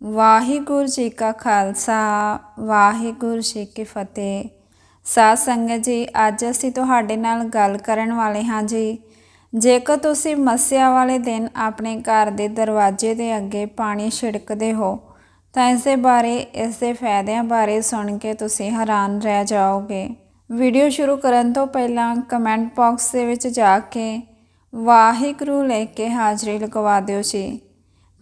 ਵਾਹਿਗੁਰੂ ਜੀ ਕਾ ਖਾਲਸਾ, ਵਾਹਿਗੁਰੂ ਜੀ ਕੀ ਫਤਿਹ। ਸਾਧ ਸੰਗਤ ਜੀ, ਅੱਜ ਅਸੀਂ ਤੁਹਾਡੇ ਨਾਲ ਗੱਲ ਕਰਨ ਵਾਲੇ ਹਾਂ ਜੀ। ਜੇਕਰ ਤੁਸੀਂ ਮੱਸਿਆ ਵਾਲੇ ਦਿਨ ਆਪਣੇ ਘਰ ਦੇ ਦਰਵਾਜ਼ੇ ਦੇ ਅੱਗੇ ਪਾਣੀ ਛਿੜਕਦੇ ਹੋ, ਤਾਂ ਇਸ ਦੇ ਬਾਰੇ, ਇਸ ਦੇ ਫਾਇਦਿਆਂ ਬਾਰੇ ਸੁਣ ਕੇ ਤੁਸੀਂ ਹੈਰਾਨ ਰਹਿ ਜਾਓਗੇ। ਵੀਡੀਓ ਸ਼ੁਰੂ ਕਰਨ ਤੋਂ ਪਹਿਲਾਂ ਕਮੈਂਟ ਬਾਕਸ ਦੇ ਵਿੱਚ ਜਾ ਕੇ ਵਾਹਿਗੁਰੂ ਲੈ ਕੇ ਹਾਜ਼ਰੀ ਲਗਵਾ ਦਿਓ ਜੀ।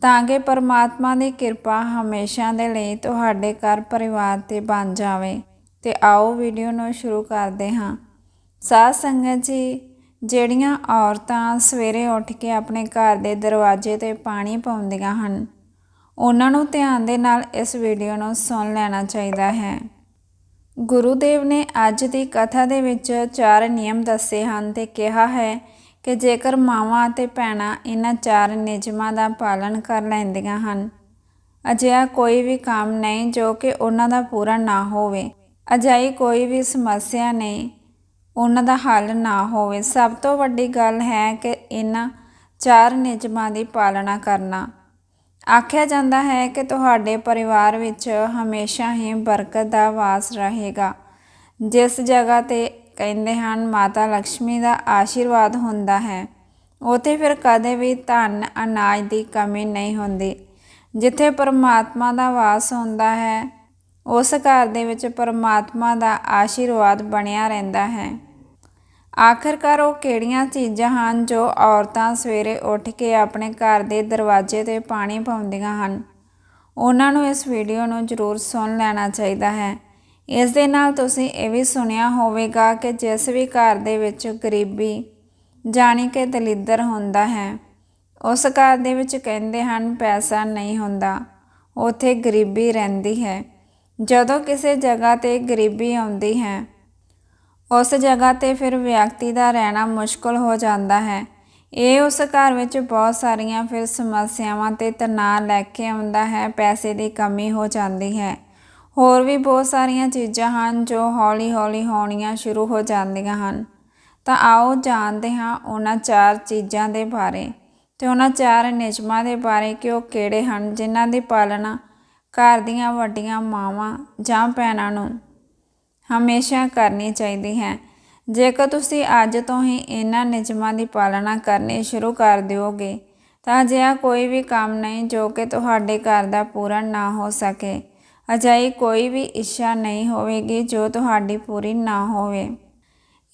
ਤਾਂ ਕਿ ਪਰਮਾਤਮਾ ਦੀ ਕਿਰਪਾ ਹਮੇਸ਼ਾ ਦੇ ਲਈ ਤੁਹਾਡੇ ਘਰ ਪਰਿਵਾਰ ਤੇ ਬਣ ਜਾਵੇ। ਤੇ ਆਓ ਵੀਡੀਓ ਨੂੰ ਸ਼ੁਰੂ ਕਰਦੇ ਹਾਂ। ਸਾਧ ਸੰਗਤ ਜੀ, ਜਿਹੜੀਆਂ ਔਰਤਾਂ ਸਵੇਰੇ ਉੱਠ ਕੇ ਆਪਣੇ ਘਰ ਦੇ ਦਰਵਾਜ਼ੇ ਤੇ ਪਾਣੀ ਪਾਉਂਦੀਆਂ ਹਨ, ਉਹਨਾਂ ਨੂੰ ਧਿਆਨ ਦੇ ਨਾਲ ਇਸ ਵੀਡੀਓ ਨੂੰ ਸੁਣ ਲੈਣਾ ਚਾਹੀਦਾ ਹੈ। ਗੁਰੂਦੇਵ ਨੇ ਅੱਜ ਦੀ ਕਥਾ ਦੇ ਵਿੱਚ ਚਾਰ ਨਿਯਮ ਦੱਸੇ ਹਨ ਤੇ ਕਿਹਾ ਹੈ ਕਿ ਜੇਕਰ ਮਾਵਾਂ ਅਤੇ ਭੈਣਾਂ ਇਹਨਾਂ ਚਾਰ ਨਿਯਮਾਂ ਦਾ ਪਾਲਣ ਕਰ ਲੈਂਦੀਆਂ ਹਨ, ਅਜਿਹਾ ਕੋਈ ਵੀ ਕੰਮ ਨਹੀਂ ਜੋ ਕਿ ਉਹਨਾਂ ਦਾ ਪੂਰਾ ਨਾ ਹੋਵੇ। ਅਜਿਹੀ ਕੋਈ ਵੀ ਸਮੱਸਿਆ ਨਹੀਂ, ਉਹਨਾਂ ਦਾ ਹੱਲ ਨਾ ਹੋਵੇ। ਸਭ ਤੋਂ ਵੱਡੀ ਗੱਲ ਹੈ ਕਿ ਇਹਨਾਂ ਚਾਰ ਨਿਯਮਾਂ ਦੀ ਪਾਲਣਾ ਕਰਨਾ। ਆਖਿਆ ਜਾਂਦਾ ਹੈ ਕਿ ਤੁਹਾਡੇ ਪਰਿਵਾਰ ਵਿੱਚ ਹਮੇਸ਼ਾ ਹੀ ਬਰਕਤ ਦਾ ਵਾਸ ਰਹੇਗਾ। ਜਿਸ ਜਗ੍ਹਾ ਤੇ ਕਹਿੰਦੇ ਹਨ, ਮਾਤਾ ਲక్ష్ਮੀ ਦਾ ਆਸ਼ੀਰਵਾਦ ਹੁੰਦਾ ਹੈ। ਉਥੇ ਫਿਰ ਕਦੇ ਵੀ ਧਨ ਅਨਾਜ ਦੀ ਕਮੀ ਨਹੀਂ ਹੁੰਦੀ। ਜਿੱਥੇ ਪਰਮਾਤਮਾ ਦਾ ਵਾਸ ਹੁੰਦਾ ਹੈ, ਉਸ ਘਰ ਦੇ ਵਿੱਚ ਪਰਮਾਤਮਾ ਦਾ ਆਸ਼ੀਰਵਾਦ ਬਣਿਆ ਰਹਿੰਦਾ ਹੈ। ਆਖਰਕਾਰ ਉਹ ਕਿਹੜੀਆਂ ਚੀਜ਼ਾਂ ਹਨ ਜੋ ਔਰਤਾਂ ਸਵੇਰੇ ਉੱਠ ਕੇ ਆਪਣੇ ਘਰ ਦੇ ਦਰਵਾਜ਼ੇ ਤੇ ਪਾਣੀ ਪਾਉਂਦੀਆਂ ਹਨ? ਉਹਨਾਂ ਨੂੰ ਇਸ ਵੀਡੀਓ ਨੂੰ ਜ਼ਰੂਰ ਸੁਣ ਲੈਣਾ ਚਾਹੀਦਾ ਹੈ। ਇਸ ਦੇ ਨਾਲ ਤੁਸੀਂ ਇਹ ਵੀ ਸੁਣਿਆ ਹੋਵੇਗਾ ਕਿ ਜਿਸ ਵੀ ਘਰ ਦੇ ਵਿੱਚ ਗਰੀਬੀ ਜਾਣੀ ਕਿ ਦਲਿੱਦਰ ਹੁੰਦਾ ਹੈ, ਉਸ ਘਰ ਦੇ ਵਿੱਚ ਕਹਿੰਦੇ ਹਨ, ਪੈਸਾ ਨਹੀਂ ਹੁੰਦਾ। ਉਥੇ ਗਰੀਬੀ ਰਹਿੰਦੀ ਹੈ। ਜਦੋਂ ਕਿਸੇ ਜਗ੍ਹਾ ਤੇ ਗਰੀਬੀ ਆਉਂਦੀ ਹੈ, ਉਸ ਜਗ੍ਹਾ ਤੇ ਫਿਰ ਵਿਅਕਤੀ ਦਾ ਰਹਿਣਾ ਮੁਸ਼ਕਲ ਹੋ ਜਾਂਦਾ ਹੈ। ਇਹ ਉਸ ਘਰ ਵਿੱਚ ਬਹੁਤ ਸਾਰੀਆਂ ਫਿਰ ਸਮੱਸਿਆਵਾਂ ਤੇ ਤਣਾਅ ਲੈ ਕੇ ਆਉਂਦਾ ਹੈ, ਪੈਸੇ ਦੀ ਕਮੀ ਹੋ ਜਾਂਦੀ ਹੈ। ਹੋਰ ਵੀ ਬਹੁਤ ਸਾਰੀਆਂ ਚੀਜ਼ਾਂ ਹਨ ਜੋ ਹੌਲੀ-ਹੌਲੀ ਹੋਣੀਆਂ ਸ਼ੁਰੂ ਹੋ ਜਾਂਦੀਆਂ ਹਨ। ਤਾਂ ਆਓ ਜਾਣਦੇ ਹਾਂ ਉਹਨਾਂ ਚਾਰ ਚੀਜ਼ਾਂ ਦੇ ਬਾਰੇ ਤੇ ਉਹਨਾਂ ਚਾਰ ਨਿਯਮਾਂ ਦੇ ਬਾਰੇ ਕਿ ਉਹ ਕਿਹੜੇ ਹਨ, ਜਿਨ੍ਹਾਂ ਦੀ ਪਾਲਣਾ ਘਰ ਦੀਆਂ ਵੱਡੀਆਂ ਮਾਵਾਂ ਜਾਂ ਭੈਣਾਂ ਨੂੰ ਹਮੇਸ਼ਾ ਕਰਨੀ ਚਾਹੀਦੀ ਹੈ। ਜੇਕਰ ਤੁਸੀਂ ਅੱਜ ਤੋਂ ਹੀ ਇਹਨਾਂ ਨਿਯਮਾਂ ਦੀ ਪਾਲਣਾ ਕਰਨੀ ਸ਼ੁਰੂ ਕਰ ਦਿਓਗੇ, ਤਾਂ ਅਜਿਹਾ ਕੋਈ ਵੀ ਕੰਮ ਨਹੀਂ ਜੋ ਕਿ ਤੁਹਾਡੇ ਘਰ ਦਾ ਪੂਰਾ ਨਾ ਹੋ ਸਕੇ। ਅਜਿਹੀ ਕੋਈ ਵੀ ਇੱਛਾ ਨਹੀਂ ਹੋਵੇਗੀ ਜੋ ਤੁਹਾਡੀ ਪੂਰੀ ਨਾ ਹੋਵੇ।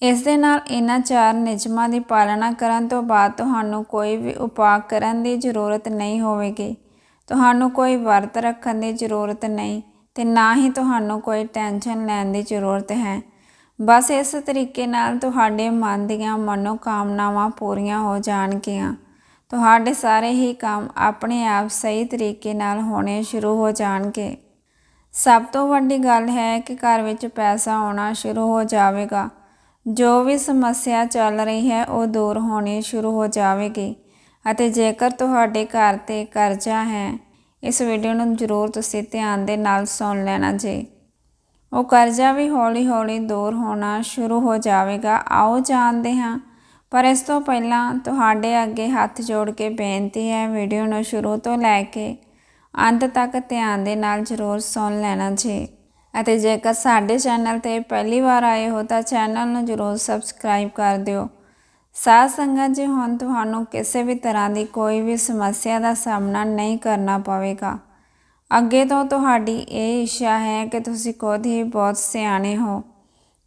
ਇਸ ਦੇ ਨਾਲ ਇਹਨਾਂ ਚਾਰ ਨਿਯਮਾਂ ਦੀ ਪਾਲਣਾ ਕਰਨ ਤੋਂ ਬਾਅਦ ਤੁਹਾਨੂੰ ਕੋਈ ਵੀ ਉਪਾਅ ਕਰਨ ਦੀ ਜ਼ਰੂਰਤ ਨਹੀਂ ਹੋਵੇਗੀ। ਤੁਹਾਨੂੰ ਕੋਈ ਵਰਤ ਰੱਖਣ ਦੀ ਜ਼ਰੂਰਤ ਨਹੀਂ ਤੇ ਨਾ ਹੀ ਤੁਹਾਨੂੰ ਕੋਈ ਟੈਨਸ਼ਨ ਲੈਣ ਦੀ ਜ਼ਰੂਰਤ ਹੈ। ਬਸ ਇਸ ਤਰੀਕੇ ਨਾਲ ਤੁਹਾਡੇ ਮਨ ਦੀਆਂ ਮਨੋਕਾਮਨਾਵਾਂ ਪੂਰੀਆਂ ਹੋ ਜਾਣਗੀਆਂ। ਤੁਹਾਡੇ ਸਾਰੇ ਹੀ ਕੰਮ ਆਪਣੇ ਆਪ ਸਹੀ ਤਰੀਕੇ ਨਾਲ ਹੋਣੇ ਸ਼ੁਰੂ ਹੋ ਜਾਣਗੇ। ਸਭ ਤੋਂ ਵੱਡੀ ਗੱਲ ਹੈ ਕਿ ਘਰ ਵਿੱਚ ਪੈਸਾ ਆਉਣਾ ਸ਼ੁਰੂ ਹੋ ਜਾਵੇਗਾ। ਜੋ ਵੀ ਸਮੱਸਿਆ ਚੱਲ ਰਹੀ ਹੈ, ਉਹ ਦੂਰ ਹੋਣੀ ਸ਼ੁਰੂ ਹੋ ਜਾਵੇਗੀ। ਅਤੇ ਜੇਕਰ ਤੁਹਾਡੇ ਘਰ ਤੇ ਕਰਜ਼ਾ ਹੈ, ਇਸ ਵੀਡੀਓ ਨੂੰ ਜ਼ਰੂਰ ਤੁਸੀਂ ਧਿਆਨ ਦੇ ਨਾਲ ਸੁਣ ਲੈਣਾ ਜੀ। ਉਹ ਕਰਜ਼ਾ ਵੀ ਹੌਲੀ-ਹੌਲੀ ਦੂਰ ਹੋਣਾ ਸ਼ੁਰੂ ਹੋ ਜਾਵੇਗਾ। ਆਓ ਜਾਣਦੇ ਹਾਂ। ਪਰ ਇਸ ਤੋਂ ਪਹਿਲਾਂ ਤੁਹਾਡੇ ਅੱਗੇ ਹੱਥ ਜੋੜ ਕੇ ਬੇਨਤੀ ਹੈ, ਵੀਡੀਓ ਨੂੰ ਸ਼ੁਰੂ ਤੋਂ ਲੈ ਕੇ ਅੰਤ ਤੱਕ ਧਿਆਨ ਦੇ ਨਾਲ ਜ਼ਰੂਰ ਸੁਣ ਲੈਣਾ ਜੀ। ਅਤੇ ਜੇਕਰ ਸਾਡੇ ਚੈਨਲ ਤੇ ਪਹਿਲੀ ਵਾਰ ਆਏ ਹੋ ਤਾਂ ਚੈਨਲ ਨੂੰ ਜ਼ਰੂਰ ਸਬਸਕ੍ਰਾਈਬ ਕਰ ਦਿਓ। ਸਾਧ ਸੰਗਤ ਜੀ, ਹੁਣ ਤੁਹਾਨੂੰ ਕਿਸੇ ਵੀ ਤਰ੍ਹਾਂ ਦੀ ਕੋਈ ਵੀ ਸਮੱਸਿਆ ਦਾ ਸਾਹਮਣਾ ਨਹੀਂ ਕਰਨਾ ਪਵੇਗਾ। ਅੱਗੇ ਤੋਂ ਤੁਹਾਡੀ ਇਹ ਇੱਛਾ ਹੈ ਕਿ ਤੁਸੀਂ ਖੁਦ ਹੀ ਬਹੁਤ ਸਿਆਣੇ ਹੋ।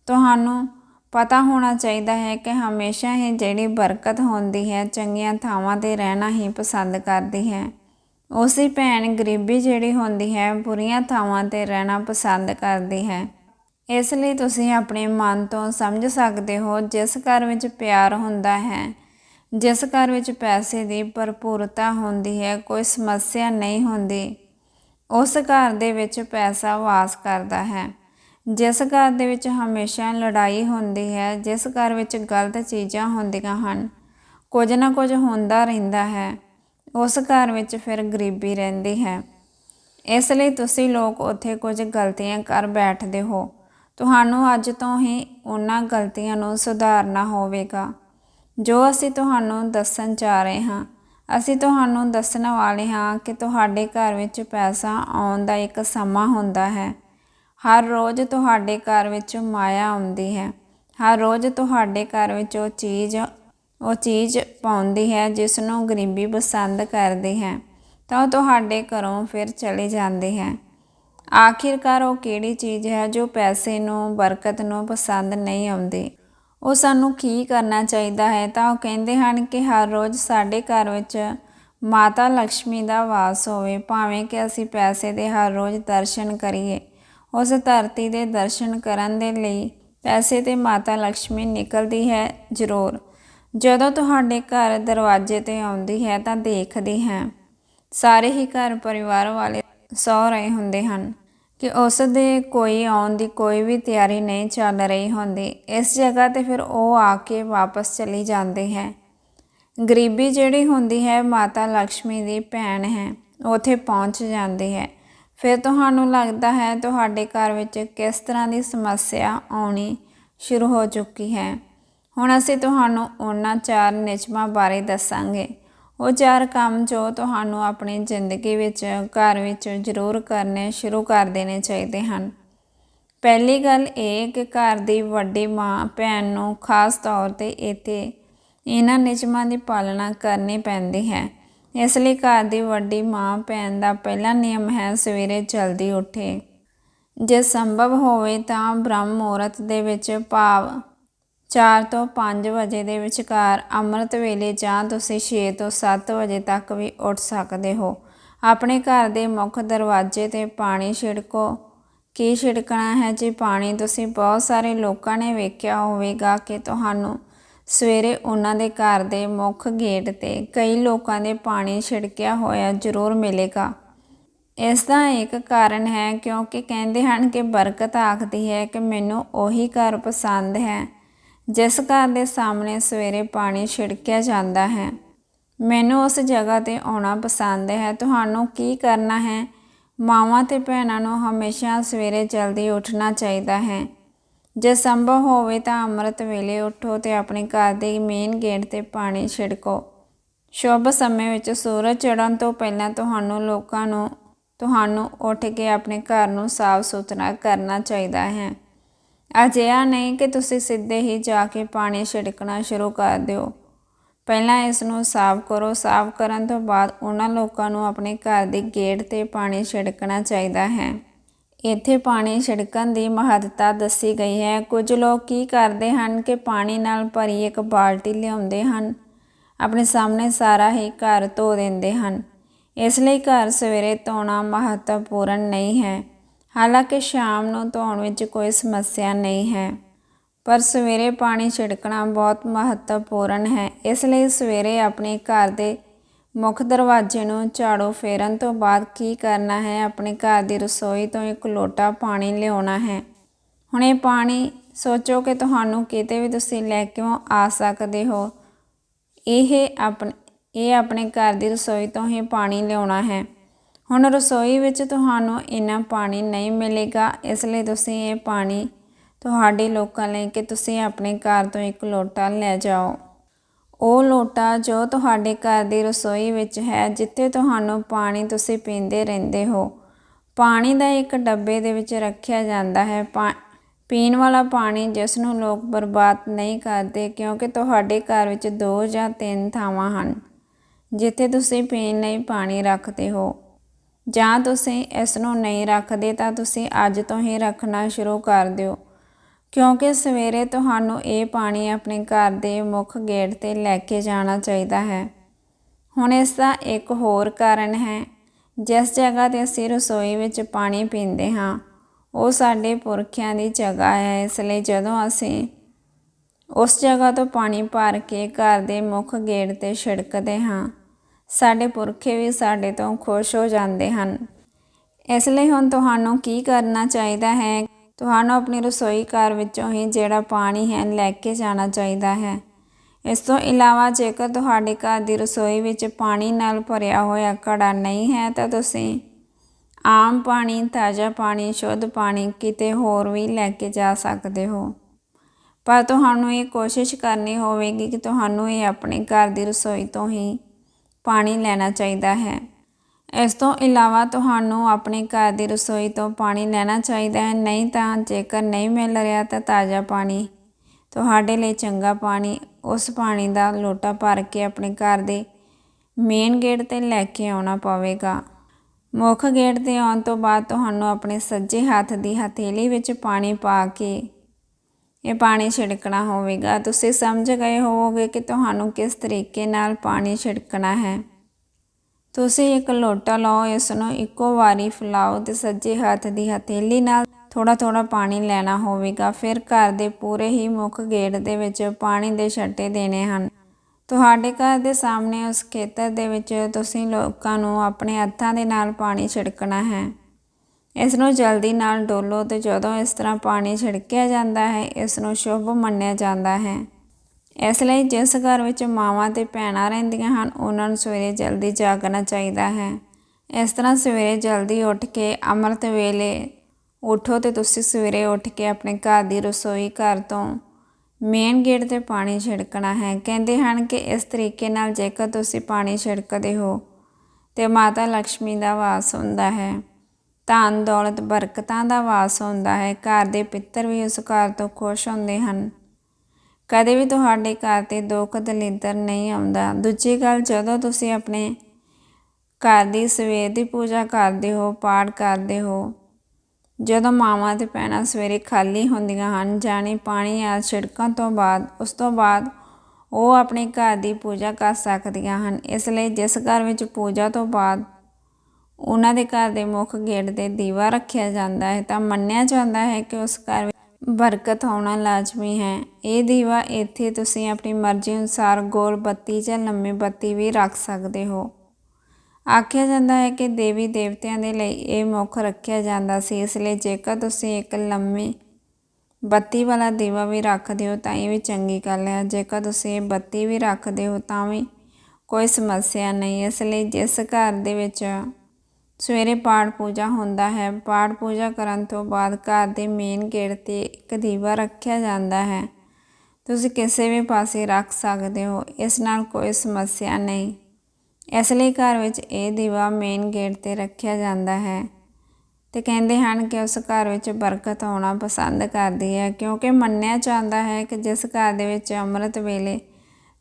ਤੁਹਾਨੂੰ ਪਤਾ ਹੋਣਾ ਚਾਹੀਦਾ ਹੈ ਕਿ ਹਮੇਸ਼ਾ ਹੀ ਜਿਹੜੀ ਬਰਕਤ ਹੁੰਦੀ ਹੈ, ਚੰਗੀਆਂ ਥਾਵਾਂ ਤੇ ਰਹਿਣਾ ਹੀ ਪਸੰਦ ਕਰਦੀ ਹੈ। ਉਸ ਦੀ ਭੈਣ ਗਰੀਬੀ ਜਿਹੜੀ ਹੁੰਦੀ ਹੈ, ਬੁਰੀਆਂ ਥਾਵਾਂ ਤੇ ਰਹਿਣਾ ਪਸੰਦ ਕਰਦੀ ਹੈ। ਇਸ ਲਈ ਤੁਸੀਂ ਆਪਣੇ ਮਨ ਤੋਂ ਸਮਝ ਸਕਦੇ ਹੋ, ਜਿਸ ਘਰ ਵਿੱਚ ਪਿਆਰ ਹੁੰਦਾ ਹੈ, ਜਿਸ ਘਰ ਵਿੱਚ ਪੈਸੇ ਦੀ ਭਰਪੂਰਤਾ ਹੁੰਦੀ ਹੈ, ਕੋਈ ਸਮੱਸਿਆ ਨਹੀਂ ਹੁੰਦੀ। ਉਸ ਘਰ ਦੇ ਵਿੱਚ ਪੈਸਾ ਵਾਸ ਕਰਦਾ ਹੈ। ਜਿਸ ਘਰ ਦੇ ਵਿੱਚ ਹਮੇਸ਼ਾ ਲੜਾਈ ਹੁੰਦੀ ਹੈ, ਜਿਸ ਘਰ ਵਿੱਚ ਗਲਤ ਚੀਜ਼ਾਂ ਹੁੰਦੀਆਂ ਹਨ, ਕੁਝ ਨਾ ਕੁਝ ਹੁੰਦਾ ਰਹਿੰਦਾ ਹੈ। ਉਸ ਘਰ ਵਿੱਚ ਫਿਰ ਗਰੀਬੀ ਰਹਿੰਦੀ ਹੈ। ਇਸ ਲਈ ਤੁਸੀਂ ਲੋਕ ਉੱਥੇ ਕੁਝ ਗਲਤੀਆਂ ਕਰ ਬੈਠਦੇ ਹੋ। ਤੁਹਾਨੂੰ ਅੱਜ ਤੋਂ ਹੀ ਉਹਨਾਂ ਗਲਤੀਆਂ ਨੂੰ ਸੁਧਾਰਨਾ ਹੋਵੇਗਾ। ਜੋ ਅਸੀਂ ਤੁਹਾਨੂੰ ਦੱਸਣ ਜਾ ਰਹੇ ਹਾਂ, ਅਸੀਂ ਤੁਹਾਨੂੰ ਦੱਸਣ ਵਾਲੇ ਹਾਂ ਕਿ ਤੁਹਾਡੇ ਘਰ ਵਿੱਚ ਪੈਸਾ ਆਉਣ ਦਾ ਇੱਕ ਸਮਾਂ ਹੁੰਦਾ ਹੈ। ਹਰ ਰੋਜ਼ ਤੁਹਾਡੇ ਘਰ ਵਿੱਚ ਮਾਇਆ ਆਉਂਦੀ ਹੈ। ਹਰ ਰੋਜ਼ ਤੁਹਾਡੇ ਘਰ ਵਿੱਚ ਉਹ ਚੀਜ਼ ਉਹ ਚੀਜ਼ ਪਾਉਂਦੀ ਹੈ ਜਿਸ ਨੂੰ ਗਰੀਬੀ ਪਸੰਦ ਕਰਦੀ ਹੈ, ਤਾਂ ਉਹ ਤੁਹਾਡੇ ਘਰੋਂ ਫਿਰ ਚਲੇ ਜਾਂਦੀ ਹੈ। ਆਖਿਰਕਾਰ ਉਹ ਕਿਹੜੀ ਚੀਜ਼ ਹੈ ਜੋ ਪੈਸੇ ਨੂੰ, ਬਰਕਤ ਨੂੰ ਪਸੰਦ ਨਹੀਂ ਆਉਂਦੀ? ਉਹ ਸਾਨੂੰ ਕੀ ਕਰਨਾ ਚਾਹੀਦਾ ਹੈ? ਤਾਂ ਉਹ ਕਹਿੰਦੇ ਹਨ ਕਿ ਹਰ ਰੋਜ਼ ਸਾਡੇ ਘਰ ਵਿੱਚ ਮਾਤਾ ਲక్ష్ਮੀ ਦਾ ਵਾਸ ਹੋਵੇ, ਭਾਵੇਂ ਕਿ ਅਸੀਂ ਪੈਸੇ ਦੇ ਹਰ ਰੋਜ਼ ਦਰਸ਼ਨ ਕਰੀਏ। ਉਸ ਧਰਤੀ ਦੇ ਦਰਸ਼ਨ ਕਰਨ ਦੇ ਲਈ ਪੈਸੇ ਤੇ ਮਾਤਾ ਲక్ష్ਮੀ ਨਿਕਲਦੀ ਹੈ ਜ਼ਰੂਰ। ਜਦੋਂ ਤੁਹਾਡੇ ਘਰ ਦਰਵਾਜ਼ੇ ਤੇ ਆਉਂਦੀ ਹੈ ਤਾਂ ਦੇਖਦੀ ਹੈ। ਸਾਰੇ ਹੀ ਘਰ ਪਰਿਵਾਰ ਵਾਲੇ ਸੌ ਰਹੇ ਹੁੰਦੇ ਹਨ ਕਿ ਉਸ ਦੇ ਕੋਈ ਆਉਣ ਦੀ ਕੋਈ ਵੀ ਤਿਆਰੀ ਨਹੀਂ ਚੱਲ ਰਹੀ ਹੁੰਦੀ। ਇਸ ਜਗ੍ਹਾ ਤੇ ਫਿਰ ਉਹ ਆ ਕੇ ਵਾਪਸ ਚਲੀ ਜਾਂਦੀ ਹੈ। ਗਰੀਬੀ ਜਿਹੜੀ ਹੁੰਦੀ ਹੈ, ਮਾਤਾ ਲక్ష్ਮੀ ਦੀ ਭੈਣ ਹੈ, ਉਥੇ ਪਹੁੰਚ ਜਾਂਦੀ ਹੈ। ਫਿਰ ਤੁਹਾਨੂੰ ਲੱਗਦਾ ਹੈ, ਤੁਹਾਡੇ ਘਰ ਵਿੱਚ ਕਿਸ ਤਰ੍ਹਾਂ ਦੀ ਸਮੱਸਿਆ ਆਉਣੀ ਸ਼ੁਰੂ ਹੋ ਚੁੱਕੀ ਹੈ। ਹੁਣ ਅਸੀਂ ਤੁਹਾਨੂੰ ਉਹਨਾਂ ਚਾਰ ਨਿਯਮਾਂ ਬਾਰੇ ਦੱਸਾਂਗੇ। ਉਹ ਚਾਰ ਕੰਮ ਜੋ ਤੁਹਾਨੂੰ ਆਪਣੀ ਜ਼ਿੰਦਗੀ ਵਿੱਚ, ਘਰ ਵਿੱਚ ਜ਼ਰੂਰ ਕਰਨੇ ਸ਼ੁਰੂ ਕਰ ਦੇਣੇ ਚਾਹੀਦੇ ਹਨ। ਪਹਿਲੀ ਗੱਲ ਇਹ ਕਿ ਘਰ ਦੀ ਵੱਡੀ ਮਾਂ, ਭੈਣ ਨੂੰ ਖਾਸ ਤੌਰ ਤੇ ਇੱਥੇ ਇਹਨਾਂ ਨਿਯਮਾਂ ਦੀ ਪਾਲਣਾ ਕਰਨੀ ਪੈਂਦੀ ਹੈ। ਇਸ ਲਈ ਘਰ ਦੀ ਵੱਡੀ ਮਾਂ, ਭੈਣ ਦਾ ਪਹਿਲਾ ਨਿਯਮ ਹੈ ਸਵੇਰੇ ਜਲਦੀ ਉੱਠੇ। ਜੇ ਸੰਭਵ ਹੋਵੇ ਤਾਂ ਬ੍ਰਹਮ ਮੁਹੂਰਤ ਦੇ ਵਿੱਚ ਭਾਵ 4 ਤੋਂ 5 ਵਜੇ ਦੇ ਵਿਚਕਾਰ ਅੰਮ੍ਰਿਤ ਵੇਲੇ ਜਾਂ ਤੁਸੀਂ 6 ਤੋਂ 7 ਵਜੇ ਤੱਕ ਵੀ ਉੱਠ ਸਕਦੇ ਹੋ। ਆਪਣੇ ਘਰ ਦੇ ਮੁੱਖ ਦਰਵਾਜ਼ੇ ਤੇ ਪਾਣੀ ਛਿੜਕੋ। ਕੀ ਛਿੜਕਣਾ ਹੈ ਜੀ? ਪਾਣੀ ਤੁਸੀਂ ਬਹੁਤ ਸਾਰੇ ਲੋਕਾਂ ਨੇ ਵੇਖਿਆ ਹੋਵੇਗਾ ਕਿ ਤੁਹਾਨੂੰ ਸਵੇਰੇ ਉਹਨਾਂ ਦੇ ਘਰ ਦੇ ਮੁੱਖ ਗੇਟ ਤੇ ਕਈ ਲੋਕਾਂ ਦੇ ਪਾਣੀ ਛਿੜਕਿਆ ਹੋਇਆ ਜ਼ਰੂਰ ਮਿਲੇਗਾ। ਇਸ ਦਾ ਇੱਕ ਕਾਰਨ ਹੈ ਕਿਉਂਕਿ ਕਹਿੰਦੇ ਹਨ ਕਿ ਬਰਕਤ ਆਖਦੀ ਹੈ ਕਿ ਮੈਨੂੰ ਉਹੀ ਘਰ ਪਸੰਦ ਹੈ। ਜਿਸ ਘਰ ਦੇ ਸਾਹਮਣੇ ਸਵੇਰੇ ਪਾਣੀ ਛਿੜਕਿਆ ਜਾਂਦਾ ਹੈ। ਮੈਨੂੰ ਉਸ ਜਗ੍ਹਾ ਤੇ ਆਉਣਾ ਪਸੰਦ ਹੈ। ਤੁਹਾਨੂੰ ਕੀ ਕਰਨਾ ਹੈ? ਮਾਵਾਂ ਤੇ ਭੈਣਾਂ ਨੂੰ ਹਮੇਸ਼ਾ ਸਵੇਰੇ ਜਲਦੀ ਉੱਠਣਾ ਚਾਹੀਦਾ ਹੈ। ਜੇ ਸੰਭਵ ਹੋਵੇ ਤਾਂ ਅੰਮ੍ਰਿਤ ਵੇਲੇ ਉੱਠੋ ਤੇ ਆਪਣੇ ਘਰ ਦੇ ਮੇਨ ਗੇਟ ਤੇ ਪਾਣੀ ਛਿੜਕੋ। ਸ਼ੁਭ ਸਮੇਂ ਵਿੱਚ ਸੂਰਜ ਚੜ੍ਹਨ ਤੋਂ ਪਹਿਲਾਂ ਤੁਹਾਨੂੰ ਲੋਕਾਂ ਨੂੰ, ਤੁਹਾਨੂੰ ਉੱਠ ਕੇ ਆਪਣੇ ਘਰ ਨੂੰ ਸਾਫ਼ ਸੁਥਰਾ ਕਰਨਾ ਚਾਹੀਦਾ ਹੈ। ਅਜਿਹਾ ਨਹੀਂ ਕਿ ਤੁਸੀਂ ਸਿੱਧੇ ਹੀ ਜਾ ਕੇ ਪਾਣੀ ਛਿੜਕਣਾ ਸ਼ੁਰੂ ਕਰ ਦਿਓ। ਪਹਿਲਾਂ ਇਸ ਨੂੰ ਸਾਫ਼ ਕਰੋ। ਸਾਫ਼ ਕਰਨ ਤੋਂ ਬਾਅਦ ਉਹਨਾਂ ਲੋਕਾਂ ਨੂੰ ਆਪਣੇ ਘਰ ਦੇ ਗੇਟ ਤੇ ਪਾਣੀ ਛਿੜਕਣਾ ਚਾਹੀਦਾ ਹੈ। ਇੱਥੇ ਪਾਣੀ ਛਿੜਕਣ ਦੀ ਮਹੱਤਤਾ ਦੱਸੀ ਗਈ ਹੈ। ਕੁਝ ਲੋਕ ਕੀ ਕਰਦੇ ਹਨ ਕਿ ਪਾਣੀ ਨਾਲ ਭਰੀ ਇੱਕ ਬਾਲਟੀ ਲਿਆਉਂਦੇ ਹਨ। ਆਪਣੇ ਸਾਹਮਣੇ ਸਾਰਾ ਹੀ ਘਰ ਧੋ ਦਿੰਦੇ ਹਨ। ਇਸ ਲਈ ਘਰ ਸਵੇਰੇ ਧੋਣਾ ਮਹੱਤਵਪੂਰਨ ਨਹੀਂ ਹੈ। ਹਾਲਾਂਕਿ ਸ਼ਾਮ ਨੂੰ ਧੋਣ ਵਿੱਚ ਕੋਈ ਸਮੱਸਿਆ ਨਹੀਂ ਹੈ, ਪਰ ਸਵੇਰੇ ਪਾਣੀ ਛਿੜਕਣਾ ਬਹੁਤ ਮਹੱਤਵਪੂਰਨ ਹੈ। ਇਸ ਲਈ ਸਵੇਰੇ ਆਪਣੇ ਘਰ ਦੇ ਮੁੱਖ ਦਰਵਾਜ਼ੇ ਨੂੰ ਝਾੜੂ ਫੇਰਨ ਤੋਂ ਬਾਅਦ ਕੀ ਕਰਨਾ ਹੈ? ਆਪਣੇ ਘਰ ਦੀ ਰਸੋਈ ਤੋਂ ਇੱਕ ਲੋਟਾ ਪਾਣੀ ਲਿਆਉਣਾ ਹੈ। ਹੁਣ ਇਹ ਪਾਣੀ ਸੋਚੋ ਕਿ ਤੁਹਾਨੂੰ ਕਿਤੇ ਵੀ ਤੁਸੀਂ ਲੈ ਕੇ ਆ ਸਕਦੇ ਹੋ। ਇਹ ਆਪਣੇ ਇਹ ਆਪਣੇ ਘਰ ਦੀ ਰਸੋਈ ਤੋਂ ਹੀ ਪਾਣੀ ਲਿਆਉਣਾ ਹੈ। ਹੁਣ ਰਸੋਈ ਵਿੱਚ ਤੁਹਾਨੂੰ ਇੰਨਾ ਪਾਣੀ ਨਹੀਂ ਮਿਲੇਗਾ, ਇਸ ਲਈ ਤੁਸੀਂ ਇਹ ਪਾਣੀ ਤੁਹਾਡੇ ਲੋਕਾਂ ਲਈ ਕਿ ਤੁਸੀਂ ਆਪਣੇ ਘਰ ਤੋਂ ਇੱਕ ਲੋਟਾ ਲੈ ਜਾਓ। ਉਹ ਲੋਟਾ ਜੋ ਤੁਹਾਡੇ ਘਰ ਦੀ ਰਸੋਈ ਵਿੱਚ ਹੈ, ਜਿੱਥੇ ਤੁਹਾਨੂੰ ਪਾਣੀ ਤੁਸੀਂ ਪੀਂਦੇ ਰਹਿੰਦੇ ਹੋ। ਪਾਣੀ ਦਾ ਇੱਕ ਡੱਬੇ ਦੇ ਵਿੱਚ ਰੱਖਿਆ ਜਾਂਦਾ ਹੈ। ਪੀਣ ਵਾਲਾ ਪਾਣੀ ਜਿਸ ਨੂੰ ਲੋਕ ਬਰਬਾਦ ਨਹੀਂ ਕਰਦੇ, ਕਿਉਂਕਿ ਤੁਹਾਡੇ ਘਰ ਵਿੱਚ ਦੋ ਜਾਂ ਤਿੰਨ ਥਾਵਾਂ ਹਨ, ਜਿੱਥੇ ਤੁਸੀਂ ਪੀਣ ਲਈ ਪਾਣੀ ਰੱਖਦੇ ਹੋ। ਜਾਂ ਤੁਸੀਂ ਇਸ ਨੂੰ ਨਹੀਂ ਰੱਖਦੇ ਤਾਂ ਤੁਸੀਂ ਅੱਜ ਤੋਂ ਹੀ ਰੱਖਣਾ ਸ਼ੁਰੂ ਕਰ ਦਿਓ। ਕਿਉਂਕਿ ਸਵੇਰੇ ਤੁਹਾਨੂੰ ਇਹ ਪਾਣੀ ਆਪਣੇ ਘਰ ਦੇ ਮੁੱਖ ਗੇਟ ਤੇ ਲੈ ਕੇ ਜਾਣਾ ਚਾਹੀਦਾ ਹੈ। ਹੁਣ ਇਸ ਦਾ ਇੱਕ ਹੋਰ ਕਾਰਨ ਹੈ, ਜਿਸ ਜਗ੍ਹਾ ਤੇ ਅਸੀਂ ਰਸੋਈ ਵਿੱਚ ਪਾਣੀ ਪੀਂਦੇ ਹਾਂ, ਉਹ ਸਾਡੇ ਪੁਰਖਿਆਂ ਦੀ ਜਗ੍ਹਾ ਹੈ। ਇਸ ਲਈ ਜਦੋਂ ਅਸੀਂ ਉਸ ਜਗ੍ਹਾ ਤੋਂ ਪਾਣੀ ਭਰ ਕੇ ਘਰ ਦੇ ਮੁੱਖ ਗੇਟ ਤੇ ਛਿੜਕਦੇ ਹਾਂ ਸਾਡੇ ਪੁਰਖੇ ਵੀ ਸਾਡੇ ਤੋਂ ਖੁਸ਼ ਹੋ ਜਾਂਦੇ ਹਨ। ਇਸ ਲਈ ਹੁਣ ਤੁਹਾਨੂੰ ਕੀ ਕਰਨਾ ਚਾਹੀਦਾ ਹੈ? ਤੁਹਾਨੂੰ ਆਪਣੀ ਰਸੋਈ ਘਰ ਵਿੱਚੋਂ ਹੀ ਜਿਹੜਾ ਪਾਣੀ ਹੈ ਲੈ ਕੇ ਜਾਣਾ ਚਾਹੀਦਾ ਹੈ। ਇਸ ਤੋਂ ਇਲਾਵਾ ਜੇਕਰ ਤੁਹਾਡੇ ਘਰ ਦੀ ਰਸੋਈ ਵਿੱਚ ਪਾਣੀ ਨਾਲ ਭਰਿਆ ਹੋਇਆ ਘੜਾ ਨਹੀਂ ਹੈ ਤਾਂ ਤੁਸੀਂ ਆਮ ਪਾਣੀ, ਤਾਜ਼ਾ ਪਾਣੀ, ਸ਼ੁੱਧ ਪਾਣੀ ਕਿਤੇ ਹੋਰ ਵੀ ਲੈ ਕੇ ਜਾ ਸਕਦੇ ਹੋ। ਪਰ ਤੁਹਾਨੂੰ ਇਹ ਕੋਸ਼ਿਸ਼ ਕਰਨੀ ਹੋਵੇਗੀ ਕਿ ਤੁਹਾਨੂੰ ਇਹ ਆਪਣੇ ਘਰ ਦੀ ਰਸੋਈ ਤੋਂ ਹੀ ਪਾਣੀ ਲੈਣਾ ਚਾਹੀਦਾ ਹੈ। ਇਸ ਤੋਂ ਇਲਾਵਾ ਤੁਹਾਨੂੰ ਆਪਣੇ ਘਰ ਦੀ ਰਸੋਈ ਤੋਂ ਪਾਣੀ ਲੈਣਾ ਚਾਹੀਦਾ ਹੈ। ਨਹੀਂ ਤਾਂ ਜੇਕਰ ਨਹੀਂ ਮਿਲ ਰਿਹਾ ਤਾਂ ਤਾਜ਼ਾ ਪਾਣੀ, ਤੁਹਾਡੇ ਲਈ ਚੰਗਾ ਪਾਣੀ, ਉਸ ਪਾਣੀ ਦਾ ਲੋਟਾ ਭਰ ਕੇ ਆਪਣੇ ਘਰ ਦੇ ਮੇਨ ਗੇਟ ਤੇ ਲੈ ਕੇ ਆਉਣਾ ਪਵੇਗਾ। ਮੁੱਖ ਗੇਟ ਤੇ ਆਉਣ ਤੋਂ ਬਾਅਦ ਤੁਹਾਨੂੰ ਆਪਣੇ ਸੱਜੇ ਹੱਥ ਦੀ ਹਥੇਲੀ ਵਿੱਚ ਪਾਣੀ ਪਾ ਕੇ ਇਹ ਪਾਣੀ ਛਿੜਕਣਾ ਹੋਵੇਗਾ। ਤੁਸੀਂ ਸਮਝ ਗਏ ਹੋਵੋਗੇ ਕਿ ਤੁਹਾਨੂੰ ਕਿਸ ਤਰੀਕੇ ਨਾਲ ਪਾਣੀ ਛਿੜਕਣਾ ਹੈ। ਤੁਸੀਂ ਇੱਕ ਲੋਟਾ ਲਓ, ਇਸ ਨੂੰ ਇੱਕੋ ਵਾਰੀ ਫੈਲਾਓ ਤੇ ਸੱਜੇ ਹੱਥ ਦੀ ਹਥੇਲੀ ਨਾਲ ਥੋੜਾ ਥੋੜਾ ਪਾਣੀ ਲੈਣਾ ਹੋਵੇਗਾ। ਫਿਰ ਘਰ ਦੇ ਪੂਰੇ ਹੀ ਮੁੱਖ ਗੇਟ ਦੇ ਵਿੱਚ ਪਾਣੀ ਦੇ ਛੱਟੇ ਦੇਣੇ ਹਨ। ਤੁਹਾਡੇ ਘਰ ਦੇ ਸਾਹਮਣੇ ਉਸ ਖੇਤਰ ਦੇ ਵਿੱਚ ਤੁਸੀਂ ਲੋਕਾਂ ਨੂੰ ਆਪਣੇ ਹੱਥਾਂ ਦੇ ਨਾਲ ਪਾਣੀ ਛਿੜਕਣਾ ਹੈ। ਇਸ ਨੂੰ ਜਲਦੀ ਨਾਲ ਡੋਲੋ ਤੇ ਜਦੋਂ ਇਸ ਤਰ੍ਹਾਂ ਪਾਣੀ ਛਿੜਕਿਆ ਜਾਂਦਾ ਹੈ, ਇਸ ਨੂੰ ਸ਼ੁਭ ਮੰਨਿਆ ਜਾਂਦਾ ਹੈ। ਇਸ ਲਈ ਜਿਸ ਘਰ ਵਿੱਚ ਮਾਵਾਂ ਤੇ ਭੈਣਾਂ ਰਹਿੰਦੀਆਂ ਹਨ, ਉਹਨਾਂ ਨੂੰ ਸਵੇਰੇ ਜਲਦੀ ਜਾਗਣਾ ਚਾਹੀਦਾ ਹੈ। ਇਸ ਤਰ੍ਹਾਂ ਸਵੇਰੇ ਜਲਦੀ ਉੱਠ ਕੇ ਅੰਮ੍ਰਿਤ ਵੇਲੇ ਉਠੋ ਤੇ ਤੁਸੀਂ ਸਵੇਰੇ ਉੱਠ ਕੇ ਆਪਣੇ ਘਰ ਦੀ ਰਸੋਈ ਘਰ ਤੋਂ ਮੇਨ ਗੇਟ ਤੇ ਪਾਣੀ ਛਿੜਕਣਾ ਹੈ। ਕਹਿੰਦੇ ਹਨ ਕਿ ਇਸ ਤਰੀਕੇ ਨਾਲ ਜੇਕਰ ਤੁਸੀਂ ਪਾਣੀ ਛਿੜਕਦੇ ਹੋ, ਤੇ ਮਾਤਾ ਲక్ష్ਮੀ ਦਾ ਵਾਸ ਹੁੰਦਾ ਹੈ। ਧਨ ਦੌਲਤ ਬਰਕਤਾਂ ਦਾ ਵਾਸ ਹੁੰਦਾ ਹੈ। ਘਰ ਦੇ ਪਿੱਤਰ ਵੀ ਉਸ ਘਰ ਤੋਂ ਖੁਸ਼ ਹੁੰਦੇ ਹਨ। ਕਦੇ ਵੀ ਤੁਹਾਡੇ ਘਰ ਤੇ ਦੁੱਖ ਦਲਿੱਦਰ ਨਹੀਂ ਆਉਂਦਾ। ਦੂਜੀ ਗੱਲ, ਜਦੋਂ ਤੁਸੀਂ ਆਪਣੇ ਘਰ ਦੀ ਸਵੇਰ ਦੀ ਪੂਜਾ ਕਰਦੇ ਹੋ, ਪਾਠ ਕਰਦੇ ਹੋ, ਜਦੋਂ ਮਾਵਾਂ ਤੇ ਭੈਣਾਂ ਸਵੇਰੇ ਖਾਲੀ ਹੁੰਦੀਆਂ ਹਨ, ਜਾਣੀ ਪਾਣੀ ਆ ਛਿੜਕਣ ਤੋਂ ਬਾਅਦ, ਉਸ ਤੋਂ ਬਾਅਦ ਉਹ ਆਪਣੇ ਘਰ ਦੀ ਪੂਜਾ ਕਰ ਸਕਦੀਆਂ ਹਨ। ਇਸ ਲਈ ਜਿਸ ਘਰ ਵਿੱਚ ਪੂਜਾ ਤੋਂ ਬਾਅਦ ਉਹਨਾਂ ਦੇ ਘਰ ਦੇ ਮੁੱਖ ਗੇਟ ਤੇ ਦੀਵਾ ਰੱਖਿਆ ਜਾਂਦਾ ਹੈ ਤਾਂ ਮੰਨਿਆ ਜਾਂਦਾ ਹੈ ਕਿ ਉਸ ਘਰ ਬਰਕਤ ਹੋਣਾ ਲਾਜ਼ਮੀ ਹੈ। ਇਹ ਦੀਵਾ ਇੱਥੇ ਤੁਸੀਂ ਆਪਣੀ ਮਰਜ਼ੀ ਅਨੁਸਾਰ ਗੋਲ ਬੱਤੀ ਜਾਂ ਲੰਮੀ ਬੱਤੀ ਵੀ ਰੱਖ ਸਕਦੇ ਹੋ। ਆਖਿਆ ਜਾਂਦਾ ਹੈ ਕਿ ਦੇਵੀ ਦੇਵਤਿਆਂ ਦੇ ਲਈ ਇਹ ਮੁੱਖ ਰੱਖਿਆ ਜਾਂਦਾ ਸੀ, ਇਸ ਲਈ ਜੇਕਰ ਤੁਸੀਂ ਇੱਕ ਲੰਮੀ ਬੱਤੀ ਵਾਲਾ ਦੀਵਾ ਵੀ ਰੱਖਦੇ ਹੋ ਤਾਂ ਇਹ ਵੀ ਚੰਗੀ ਗੱਲ ਹੈ। ਜੇਕਰ ਤੁਸੀਂ ਇਹ ਬੱਤੀ ਵੀ ਰੱਖਦੇ ਹੋ ਤਾਂ ਵੀ ਕੋਈ ਸਮੱਸਿਆ ਨਹੀਂ, ਇਸ ਲਈ ਜਿਸ ਘਰ ਦੇ ਵਿੱਚ ਸਵੇਰੇ ਪਾਠ ਪੂਜਾ ਹੁੰਦਾ ਹੈ। ਪਾਠ ਪੂਜਾ ਕਰਨ ਤੋਂ ਬਾਅਦ ਘਰ ਦੇ ਮੇਨ ਗੇਟ ਤੇ ਇੱਕ ਦੀਵਾ ਰੱਖਿਆ ਜਾਂਦਾ ਹੈ। ਤੁਸੀਂ ਕਿਸੇ ਵੀ ਪਾਸੇ ਰੱਖ ਸਕਦੇ ਹੋ, ਇਸ ਨਾਲ ਕੋਈ ਸਮੱਸਿਆ ਨਹੀਂ। ਇਸ ਲਈ ਘਰ ਵਿੱਚ ਇਹ ਦੀਵਾ ਮੇਨ ਗੇਟ ਤੇ ਰੱਖਿਆ ਜਾਂਦਾ ਹੈ। ਤੇ ਕਹਿੰਦੇ ਹਨ ਕਿ ਉਸ ਘਰ ਵਿੱਚ ਬਰਕਤ ਆਉਣਾ ਪਸੰਦ ਕਰਦੀ ਹੈ, ਕਿਉਂਕਿ ਮੰਨਿਆ ਜਾਂਦਾ ਹੈ ਕਿ ਜਿਸ ਘਰ ਦੇ ਵਿੱਚ ਅੰਮ੍ਰਿਤ ਵੇਲੇ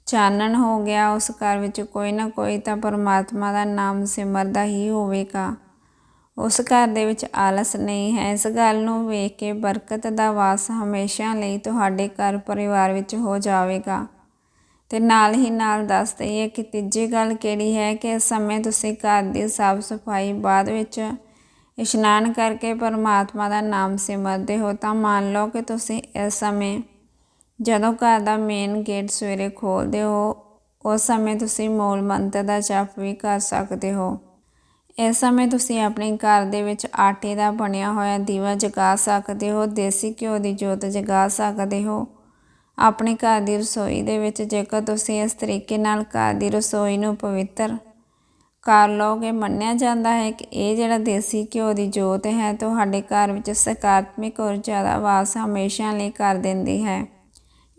ਚਾਨਣ ਹੋ ਗਿਆ, ਉਸ ਘਰ ਵਿੱਚ ਕੋਈ ਨਾ ਕੋਈ ਤਾਂ ਪਰਮਾਤਮਾ ਦਾ ਨਾਮ ਸਿਮਰਦਾ ਹੀ ਹੋਵੇਗਾ। ਉਸ ਘਰ ਦੇ ਵਿੱਚ ਆਲਸ ਨਹੀਂ ਹੈ। ਇਸ ਗੱਲ ਨੂੰ ਵੇਖ ਕੇ ਬਰਕਤ ਦਾ ਵਾਸ ਹਮੇਸ਼ਾ ਲਈ ਤੁਹਾਡੇ ਘਰ ਪਰਿਵਾਰ ਵਿੱਚ ਹੋ ਜਾਵੇਗਾ। ਤੇ ਨਾਲ ਹੀ ਨਾਲ ਦੱਸ ਦਈਏ ਕਿ ਤੀਜੀ ਗੱਲ ਕਿਹੜੀ ਹੈ ਕਿ ਇਸ ਸਮੇਂ ਤੁਸੀਂ ਘਰ ਦੀ ਸਾਫ਼ ਸਫ਼ਾਈ ਬਾਅਦ ਵਿੱਚ ਇਸ਼ਨਾਨ ਕਰਕੇ ਪਰਮਾਤਮਾ ਦਾ ਨਾਮ ਸਿਮਰਦੇ ਹੋ, ਤਾਂ ਮੰਨ ਲਓ ਕਿ ਤੁਸੀਂ ਇਸ ਸਮੇਂ ਜਦੋਂ ਘਰ ਦਾ ਮੇਨ ਗੇਟ ਸਵੇਰੇ ਖੋਲਦੇ ਹੋ, ਉਸ ਸਮੇਂ ਤੁਸੀਂ ਮੂਲ ਮੰਤਰ ਦਾ ਜਪ ਵੀ ਕਰ ਸਕਦੇ ਹੋ। ਇਸ ਸਮੇਂ ਤੁਸੀਂ ਆਪਣੇ ਘਰ ਦੇ ਵਿੱਚ ਆਟੇ ਦਾ ਬਣਿਆ ਹੋਇਆ ਦੀਵਾ ਜਗਾ ਸਕਦੇ ਹੋ, ਦੇਸੀ ਘਿਓ ਦੀ ਜੋਤ ਜਗਾ ਸਕਦੇ ਹੋ। ਆਪਣੇ ਘਰ ਦੀ ਰਸੋਈ ਦੇ ਵਿੱਚ ਜੇਕਰ ਤੁਸੀਂ ਇਸ ਤਰੀਕੇ ਨਾਲ ਘਰ ਦੀ ਰਸੋਈ ਨੂੰ ਪਵਿੱਤਰ ਕਰ ਲਓਗੇ, ਮੰਨਿਆ ਜਾਂਦਾ ਹੈ ਕਿ ਇਹ ਜਿਹੜਾ ਦੇਸੀ ਘਿਓ ਦੀ ਜੋਤ ਹੈ, ਤੁਹਾਡੇ ਘਰ ਵਿੱਚ ਸਕਾਰਾਤਮਕ ਊਰਜਾ ਦਾ ਵਾਸ ਹਮੇਸ਼ਾ ਲਈ ਕਰ ਦਿੰਦੀ ਹੈ।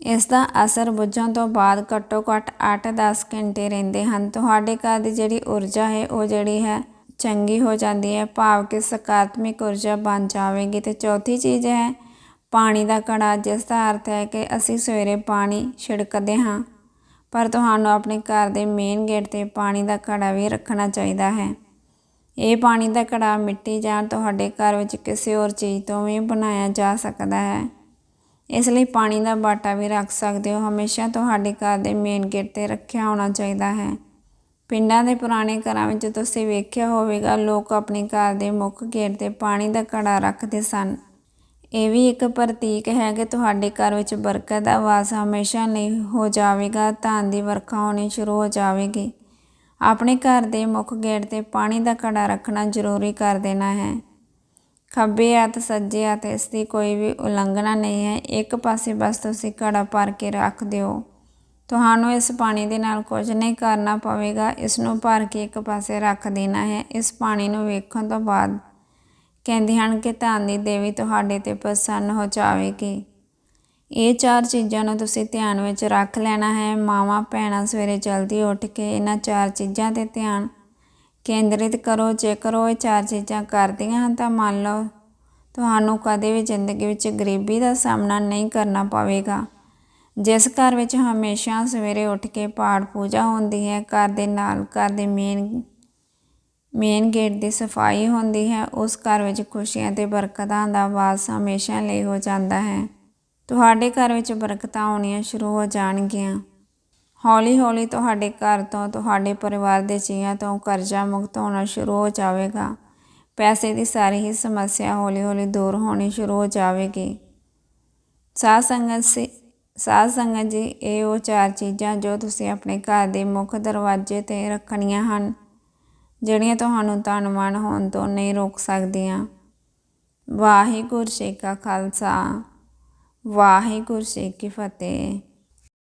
ਇਸ ਦਾ ਅਸਰ ਬੁੱਝਣ ਤੋਂ ਬਾਅਦ ਘੱਟੋ ਘੱਟ 8-10 ਘੰਟੇ ਰਹਿੰਦੇ ਹਨ। ਤੁਹਾਡੇ ਘਰ ਦੀ ਜਿਹੜੀ ਊਰਜਾ ਹੈ, ਉਹ ਜਿਹੜੀ ਹੈ, ਚੰਗੀ ਹੋ ਜਾਂਦੀ ਹੈ। ਭਾਵ ਕਿ ਸਕਾਰਾਤਮਕ ਊਰਜਾ ਬਣ ਜਾਵੇਗੀ। ਤੇ ਚੌਥੀ ਚੀਜ਼ ਹੈ, ਪਾਣੀ ਦਾ ਘੜਾ ਜਿਸ ਦਾ ਅਰਥ ਹੈ ਕਿ ਅਸੀਂ ਸਵੇਰੇ ਪਾਣੀ ਛਿੜਕਦੇ ਹਾਂ। ਪਰ ਤੁਹਾਨੂੰ ਆਪਣੇ ਘਰ ਦੇ ਮੇਨ ਗੇਟ ਤੇ ਪਾਣੀ ਦਾ ਘੜਾ ਵੀ ਰੱਖਣਾ ਚਾਹੀਦਾ ਹੈ। ਇਹ ਪਾਣੀ ਦਾ ਘੜਾ ਮਿੱਟੀ ਜਾਂ ਤੁਹਾਡੇ ਘਰ ਵਿੱਚ ਕਿਸੇ ਹੋਰ ਚੀਜ਼ ਤੋਂ ਵੀ ਬਣਾਇਆ ਜਾ ਸਕਦਾ ਹੈ। ਇਸ ਲਈ ਪਾਣੀ ਦਾ ਬਾਟਾ ਵੀ ਰੱਖ ਸਕਦੇ ਹੋ। ਹਮੇਸ਼ਾ ਤੁਹਾਡੇ ਘਰ ਦੇ ਮੇਨ ਗੇਟ ਤੇ ਰੱਖਿਆ ਹੋਣਾ ਚਾਹੀਦਾ ਹੈ। ਪਿੰਡਾਂ ਦੇ ਪੁਰਾਣੇ ਘਰਾਂ ਵਿੱਚ ਤੁਸੀਂ ਵੇਖਿਆ ਹੋਵੇਗਾ, ਲੋਕ ਆਪਣੇ ਘਰ ਦੇ ਮੁੱਖ ਗੇਟ ਤੇ ਪਾਣੀ ਦਾ ਘੜਾ ਰੱਖਦੇ ਸਨ। ਇਹ ਵੀ ਇੱਕ ਪ੍ਰਤੀਕ ਹੈ ਕਿ ਤੁਹਾਡੇ ਘਰ ਵਿੱਚ ਬਰਕਤ ਦਾ ਵਾਸ ਹਮੇਸ਼ਾ ਲਈ ਹੋ ਜਾਵੇਗਾ, ਧਨ ਦੀ ਵਰਖਾ ਹੋਣੀ ਸ਼ੁਰੂ ਹੋ ਜਾਵੇਗੀ। ਆਪਣੇ ਘਰ ਦੇ ਮੁੱਖ ਗੇਟ ਤੇ ਪਾਣੀ ਦਾ ਘੜਾ ਰੱਖਣਾ ਜ਼ਰੂਰੀ ਕਰ ਦੇਣਾ ਹੈ। ਖੱਬੇ ਹੱਥ ਸੱਜੇ ਹੱਥ ਇਸ ਦੀ ਕੋਈ ਵੀ ਉਲੰਘਣਾ ਨਹੀਂ ਹੈ। ਇੱਕ ਪਾਸੇ ਬਸ ਤੁਸੀਂ ਘੜਾ ਭਰ ਕੇ ਰੱਖ ਦਿਓ। ਤੁਹਾਨੂੰ ਇਸ ਪਾਣੀ ਦੇ ਨਾਲ ਕੁਝ ਨਹੀਂ ਕਰਨਾ ਪਵੇਗਾ। ਇਸ ਨੂੰ ਭਰ ਕੇ ਇੱਕ ਪਾਸੇ ਰੱਖ ਦੇਣਾ ਹੈ। ਇਸ ਪਾਣੀ ਨੂੰ ਵੇਖਣ ਤੋਂ ਬਾਅਦ ਕਹਿੰਦੇ ਹਨ ਕਿ ਧਨ ਦੀ ਦੇਵੀ ਤੁਹਾਡੇ ਤੇ ਪ੍ਰਸੰਨ ਹੋ ਜਾਵੇਗੀ। ਇਹ ਚਾਰ ਚੀਜ਼ਾਂ ਨੂੰ ਤੁਸੀਂ ਧਿਆਨ ਵਿੱਚ ਰੱਖ ਲੈਣਾ ਹੈ। ਮਾਵਾਂ, ਭੈਣਾਂ ਸਵੇਰੇ ਜਲਦੀ ਉੱਠ ਕੇ ਇਹਨਾਂ ਚਾਰ ਚੀਜ਼ਾਂ ਤੇ ਧਿਆਨ ਕੇਂਦਰਿਤ ਕਰੋ, ਜੇਕਰ ਉਹ ਇਹ ਚਾਰ ਚੀਜ਼ਾਂ ਕਰਦੀਆਂ ਹਨ ਤਾਂ ਮੰਨ ਲਓ ਤੁਹਾਨੂੰ ਕਦੇ ਵੀ ਜ਼ਿੰਦਗੀ ਵਿੱਚ ਗਰੀਬੀ ਦਾ ਸਾਹਮਣਾ ਨਹੀਂ ਕਰਨਾ ਪਵੇਗਾ। ਜਿਸ ਘਰ ਵਿੱਚ ਹਮੇਸ਼ਾ ਸਵੇਰੇ ਉੱਠ ਕੇ ਪਾਠ ਪੂਜਾ ਹੁੰਦੀ ਹੈ, ਘਰ ਦੇ ਨਾਲ ਘਰ ਦੇ ਮੇਨ ਮੇਨ ਗੇਟ ਦੀ ਸਫ਼ਾਈ ਹੁੰਦੀ ਹੈ, ਉਸ ਘਰ ਵਿੱਚ ਖੁਸ਼ੀਆਂ ਤੇ ਬਰਕਤਾਂ ਦਾ ਵਾਸ ਹਮੇਸ਼ਾ ਲਈ ਹੋ ਜਾਂਦਾ ਹੈ। ਤੁਹਾਡੇ ਘਰ ਵਿੱਚ ਬਰਕਤਾਂ ਆਉਣੀਆਂ ਸ਼ੁਰੂ ਹੋ ਜਾਣਗੀਆਂ। ਹੌਲੀ ਹੌਲੀ ਤੁਹਾਡੇ ਘਰ ਤੋਂ, ਤੁਹਾਡੇ ਪਰਿਵਾਰ ਦੇ ਜੀਆਂ ਤੋਂ ਕਰਜ਼ਾ ਮੁਕਤ ਹੋਣਾ ਸ਼ੁਰੂ ਹੋ ਜਾਵੇਗਾ। ਪੈਸੇ ਦੀ ਸਾਰੀ ਹੀ ਸਮੱਸਿਆ ਹੌਲੀ ਹੌਲੀ ਦੂਰ ਹੋਣੀ ਸ਼ੁਰੂ ਹੋ ਜਾਵੇਗੀ। ਸਾਧ ਸੰਗਤ ਸੀ, ਸਾਧ ਸੰਗਤ ਜੀ, ਇਹ ਉਹ ਚਾਰ ਚੀਜ਼ਾਂ ਜੋ ਤੁਸੀਂ ਆਪਣੇ ਘਰ ਦੇ ਮੁੱਖ ਦਰਵਾਜ਼ੇ ਤੇ ਰੱਖਣੀਆਂ ਹਨ, ਜਿਹੜੀਆਂ ਤੁਹਾਨੂੰ ਧਨਵਾਨ ਹੋਣ ਤੋਂ ਨਹੀਂ ਰੋਕ ਸਕਦੀਆਂ। ਵਾਹਿਗੁਰੂ ਜੀ ਕਾ ਖਾਲਸਾ, ਵਾਹਿਗੁਰੂ ਜੀ ਕੀ ਫਤਿਹ।